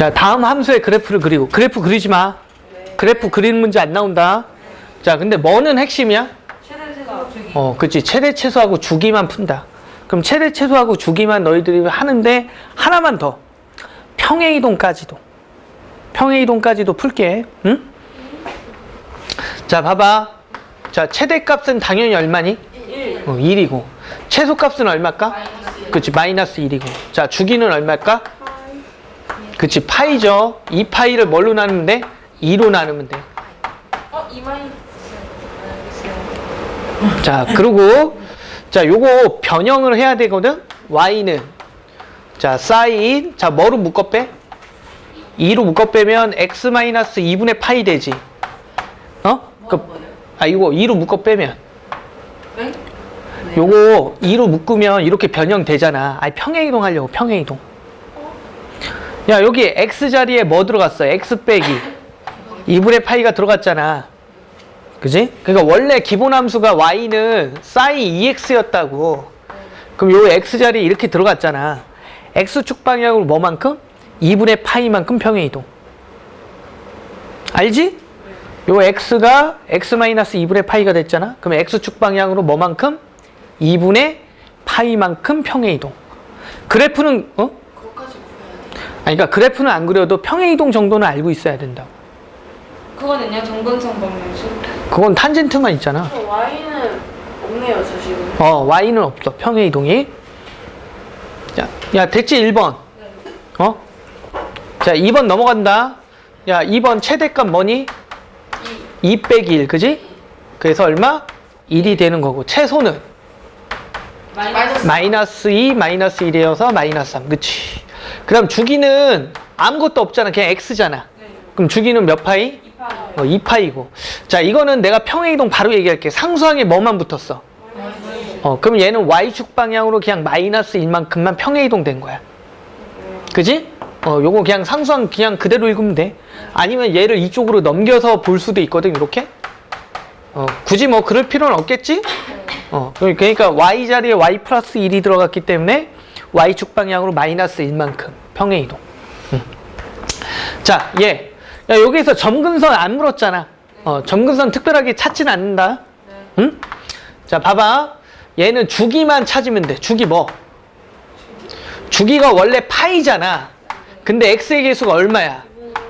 자, 다음 함수의 그래프를 그리고 그래프 그리지 마. 그래프 그리는 문제 안 나온다. 자, 근데 뭐는 핵심이야? 어, 그치. 최대 최소하고 주기만 푼다. 그럼 최대 최소하고 주기만 너희들이 하는데 하나만 더. 평행 이동까지도. 평행 이동까지도 풀게. 응? 자, 봐봐. 자, 최대 값은 당연히 얼마니? 1. 어, 1이고. 최소 값은 얼마일까? 그치, 마이너스 1이고. 자, 주기는 얼마일까? 그치, 파이죠. 이 파이를 뭘로 나누면 돼? 2로 나누면 돼. 어, 이마이. 자, 그리고 자, 요거 변형을 해야 되거든. y는 자, 사인 자, 뭐로 묶어 빼? 2로 묶어 빼면 x 마이너스 2분의 파이 되지. 어? 그, 아, 이거 2로 묶어 빼면 네? 요거 2로 묶으면 이렇게 변형되잖아. 아니, 평행 이동 하려고 평행 이동. 야, 여기 x 자리에 뭐 들어갔어? x 빼기 2분의 파이가 들어갔잖아. 그지? 그러니까 원래 기본 함수가 y는 sin 2x였다고. 그럼 요 x 자리에 이렇게 들어갔잖아. x축 방향으로 뭐만큼? 2분의 파이만큼 평행 이동. 알지? 요 x가 x 마이너스 2분의 파이가 됐잖아. 그럼 x축 방향으로 뭐만큼? 2분의 파이만큼 평행 이동. 그래프는 어? 아니 그러니까 그래프는 안 그려도 평행 이동 정도는 알고 있어야 된다. 그거는요, 정근성 방정식. 그건 탄젠트만 있잖아. Y는 없네요, 저 지금. 어, y는 없어. 평행 이동이. 야, 야, 됐지 1번. 어? 자, 2번 넘어간다. 야, 2번 최대값 뭐니? 2 빼기 1, 그지? 그래서 얼마? 1이 되는 거고. 최소는 마이너스. 마이너스 2, 마이너스 1이어서 마이너스 3. 그치? 그 다음 주기는 아무것도 없잖아. 그냥 x잖아. 네. 그럼 주기는 몇 파이? 2파이요. 어, 2파이고. 자, 이거는 내가 평행이동 바로 얘기할게. 상수항에 뭐만 붙었어? 어, 그럼 얘는 y축 방향으로 그냥 마이너스 1만큼만 평행이동 된 거야. 그지? 어, 요거 그냥 상수항 그냥 그대로 읽으면 돼. 아니면 얘를 이쪽으로 넘겨서 볼 수도 있거든, 이렇게. 어, 굳이 뭐 그럴 필요는 없겠지? 어, 그러니까 y 자리에 y 플러스 1이 들어갔기 때문에 y축 방향으로 마이너스 1만큼 평행 이동. 음. 자, 얘. 야, 여기서 점근선 안 물었잖아. 어, 점근선 특별하게 찾진 않는다. 응? 자, 봐봐. 얘는 주기만 찾으면 돼. 주기 뭐? 주기가 원래 파이잖아. 근데 x의 계수가 얼마야?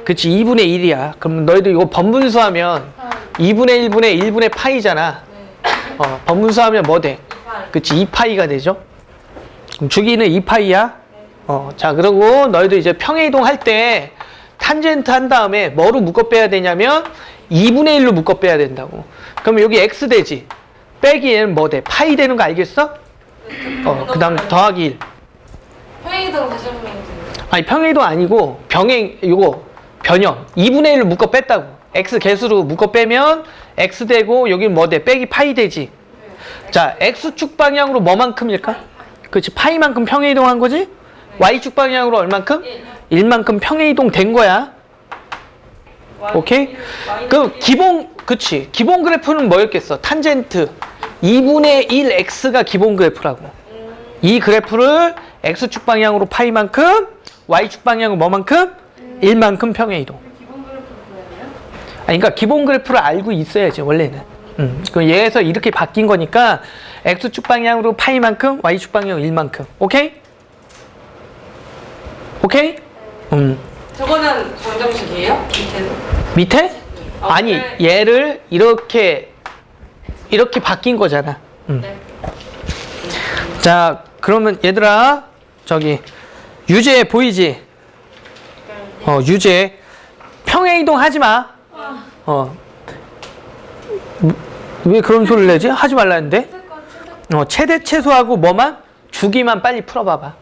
그치, 2분의 1이야. 그럼 너희들 이거 번분수하면 2분의 1분의 1분의 파이잖아. 어, 번분수하면 뭐 돼? 2파이. 그치, 2파이가 되죠? 그럼 주기는 2파이야. 어, 자, 그리고 너희도 이제 평행이동 할 때 탄젠트 한 다음에 뭐로 묶어 빼야 되냐면 2분의 1로 묶어 빼야 된다고. 그러면 여기 x 되지. 빼기 얘는 뭐 돼? 파이 되는 거 알겠어? 어, 그 다음 더하기 1. 평행이동 대전맹 아니, 평행이동 아니고 병행, 요거 변형. 2분의 1로 묶어 뺐다고. x 개수로 묶어 빼면 x 되고 여기 뭐 돼? 빼기 파이 되지. 자, x축 방향으로 뭐만큼일까? 그렇지. 파이만큼 평행 이동한 거지? y축 방향으로 얼만큼? 1만큼 평행 이동 된 거야. 오케이? 그 기본 그치. 기본 그래프는 뭐였겠어? 탄젠트 2분의 1 x가 기본 그래프라고. 이 그래프를 x축 방향으로 파이만큼 y축 방향으로 뭐만큼? 1만큼 평행 이동. 그러니까 기본 그래프를 알고 있어야지 원래는. 음, 그 얘에서 이렇게 바뀐 거니까 x축 방향으로 파이만큼, y축 방향 1만큼. 오케이? 오케이? 음. 저거는 방정식이에요? 밑에는? 밑에? 아, 아니, 네. 얘를 이렇게 이렇게 바뀐 거잖아. 음. 네. 자, 그러면 얘들아, 저기 유제 보이지? 어, 유제. 평행 이동 하지 마. 어. 음, 왜 그런 소리를 내지? 하지 말라는데? 어, 최대 최소하고 뭐만? 주기만 빨리 풀어봐봐.